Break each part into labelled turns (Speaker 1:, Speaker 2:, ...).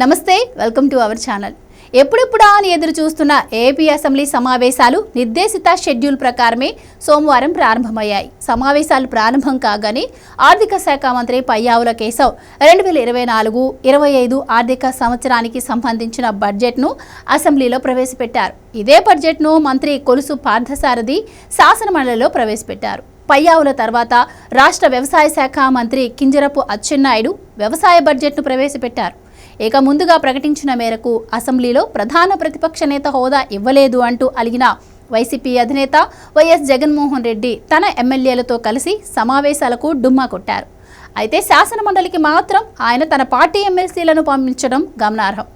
Speaker 1: నమస్తే welcome to our channel ఎప్పుడెప్పుడా అని ఎదురు చూస్తున్న ఏపీ అసెంబ్లీ సమావేశాలు నిర్దేశిత షెడ్యూల్ ప్రకారమే సోమవారం ప్రారంభమయ్యాయి. సమావేశాలు ప్రారంభం కాగానే ఆర్థిక శాఖ మంత్రి పయ్యావుల కేశవ్ రెండు వేల ఇరవై నాలుగు ఇరవై ఐదు ఆర్థిక సంవత్సరానికి సంబంధించిన బడ్జెట్ను అసెంబ్లీలో ప్రవేశపెట్టారు. ఇదే బడ్జెట్ను మంత్రి కొలుసు పార్థసారథి శాసనమండలిలో ప్రవేశపెట్టారు. పయ్యావుల తర్వాత రాష్ట్ర వ్యవసాయ శాఖ మంత్రి కింజరపు అచ్చెన్నాయుడు వ్యవసాయ బడ్జెట్ను ప్రవేశపెట్టారు. ఇక ముందుగా ప్రకటించిన మేరకు అసెంబ్లీలో ప్రధాన ప్రతిపక్ష నేత హోదా ఇవ్వలేదు అంటూ అలిగిన వైసీపీ అధినేత వైఎస్ జగన్మోహన్ రెడ్డి తన ఎమ్మెల్యేలతో కలిసి సమావేశాలకు డుమ్మా కొట్టారు. అయితే శాసనమండలికి మాత్రం ఆయన తన పార్టీ ఎమ్మెల్సీలను పంపించడం గమనార్హం.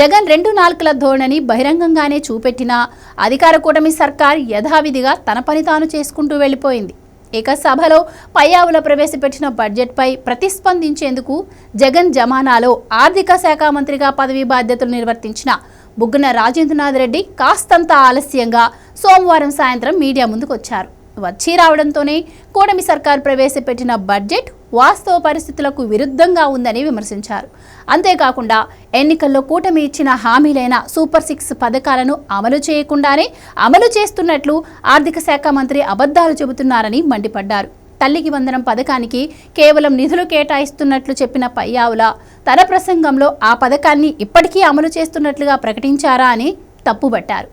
Speaker 1: జగన్ రెండు నాలుకల ధోరణిని బహిరంగంగానే చూపెట్టినా అధికార కూటమి సర్కార్ యథావిధిగా తన పని తాను చేసుకుంటూ వెళ్ళిపోయింది. ఇక సభలో పయ్యావుల ప్రవేశపెట్టిన బడ్జెట్పై ప్రతిస్పందించేందుకు జగన్ జమానాలో ఆర్థిక శాఖ మంత్రిగా పదవీ బాధ్యతలు నిర్వర్తించిన బుగ్గన రాజేంద్రనాథ్ రెడ్డి కాస్తంత ఆలస్యంగా సోమవారం సాయంత్రం మీడియా ముందుకొచ్చారు. వచ్చి రావడంతోనే కూటమి సర్కార్ ప్రవేశపెట్టిన బడ్జెట్ వాస్తవ పరిస్థితులకు విరుద్ధంగా ఉందని విమర్శించారు. అంతేకాకుండా ఎన్నికల్లో కూటమి ఇచ్చిన హామీలైన సూపర్ సిక్స్ పథకాలను అమలు చేయకుండానే అమలు చేస్తున్నట్లు ఆర్థిక శాఖ మంత్రి అబద్ధాలు చెబుతున్నారని మండిపడ్డారు. తల్లికి వందనం పథకానికి కేవలం నిధులు కేటాయిస్తున్నట్లు చెప్పిన పయ్యావుల తన ప్రసంగంలో ఆ పథకాన్ని ఇప్పటికీ అమలు చేస్తున్నట్లుగా ప్రకటించారా అని తప్పుబట్టారు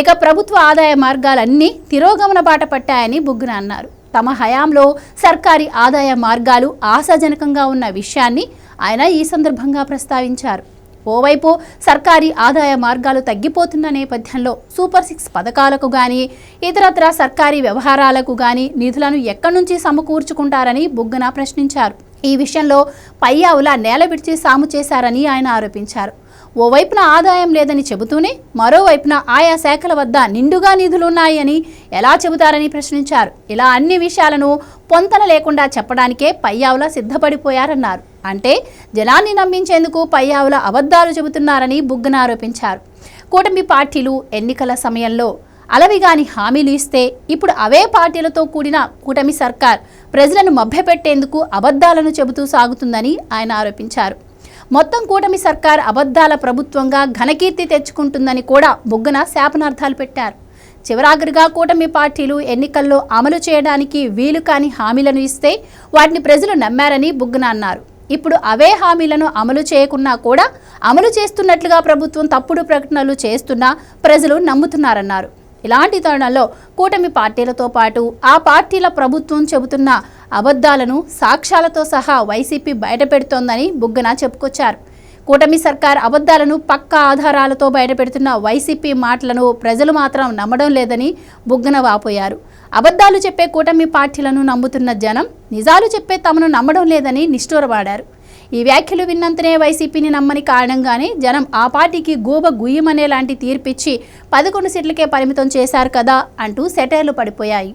Speaker 1: ఇక ప్రభుత్వ ఆదాయ మార్గాలన్నీ తిరోగమన బాట పట్టాయని బుగ్గున అన్నారు. తమ హయాంలో సర్కారీ ఆదాయ మార్గాలు ఆశాజనకంగా ఉన్న విషయాన్ని ఆయన ఈ సందర్భంగా ప్రస్తావించారు. ఓవైపు సర్కారీ ఆదాయ మార్గాలు తగ్గిపోతున్న నేపథ్యంలో సూపర్ సిక్స్ పథకాలకు గాని ఇతరత్ర సర్కారీ వ్యవహారాలకు గాని నిధులను ఎక్కడి నుంచి సమకూర్చుకుంటారని బుగ్గన ప్రశ్నించారు. ఈ విషయంలో పయ్యావుల నేల విడిచి సాము చేశారని ఆయన ఆరోపించారు. ఓవైపున ఆదాయం లేదని చెబుతూనే మరోవైపున ఆయా శాఖల వద్ద నిండుగా నిధులున్నాయని ఎలా చెబుతారని ప్రశ్నించారు. ఇలా అన్ని విషయాలను పొంతన లేకుండా చెప్పడానికే పయ్యావుల సిద్ధపడిపోయారన్నారు. అంటే జనాన్ని నమ్మించేందుకు పయ్యావుల అబద్ధాలు చెబుతున్నారని బుగ్గన ఆరోపించారు. కూటమి పార్టీలు ఎన్నికల సమయంలో అలవిగాని హామీలు ఇస్తే ఇప్పుడు అవే పార్టీలతో కూడిన కూటమి సర్కార్ ప్రజలను మభ్యపెట్టేందుకు అబద్ధాలను చెబుతూ సాగుతుందని ఆయన ఆరోపించారు. మొత్తం కూటమి సర్కార్ అబద్ధాల ప్రభుత్వంగా ఘనకీర్తి తెచ్చుకుంటుందని కూడా బుగ్గన శాపనార్థాలు పెట్టారు. చివరాఖరిగా కూటమి పార్టీలు ఎన్నికల్లో అమలు చేయడానికి వీలు కాని హామీలను ఇస్తే వాటిని ప్రజలు నమ్మారని బుగ్గన అన్నారు. ఇప్పుడు అవే హామీలను అమలు చేయకున్నా కూడా అమలు చేస్తున్నట్లుగా ప్రభుత్వం తప్పుడు ప్రకటనలు చేస్తున్నా ప్రజలు నమ్ముతున్నారన్నారు. ఇలాంటి తరుణంలో కూటమి పార్టీలతో పాటు ఆ పార్టీల ప్రభుత్వం చెబుతున్న అబద్ధాలను సాక్ష్యాలతో సహా వైసీపీ బయటపెడుతోందని బుగ్గన చెప్పుకొచ్చారు. కూటమి సర్కార్ అబద్ధాలను పక్క ఆధారాలతో బయటపెడుతున్న వైసీపీ మాటలను ప్రజలు మాత్రం నమ్మడం లేదని బుగ్గన వాపోయారు. అబద్ధాలు చెప్పే కూటమి పార్టీలను నమ్ముతున్న జనం నిజాలు చెప్పే తమను నమ్మడం లేదని నిష్ఠూరవాడారు ఈ వ్యాఖ్యలు విన్నంతనే వైసీపీని నమ్మని కారణంగానే జనం ఆ పార్టీకి గూబ గుయ్యమనే లాంటి తీర్పిచ్చి పదకొండు సీట్లకే పరిమితం చేశారు కదా అంటూ సెటైర్లు పడిపోయాయి.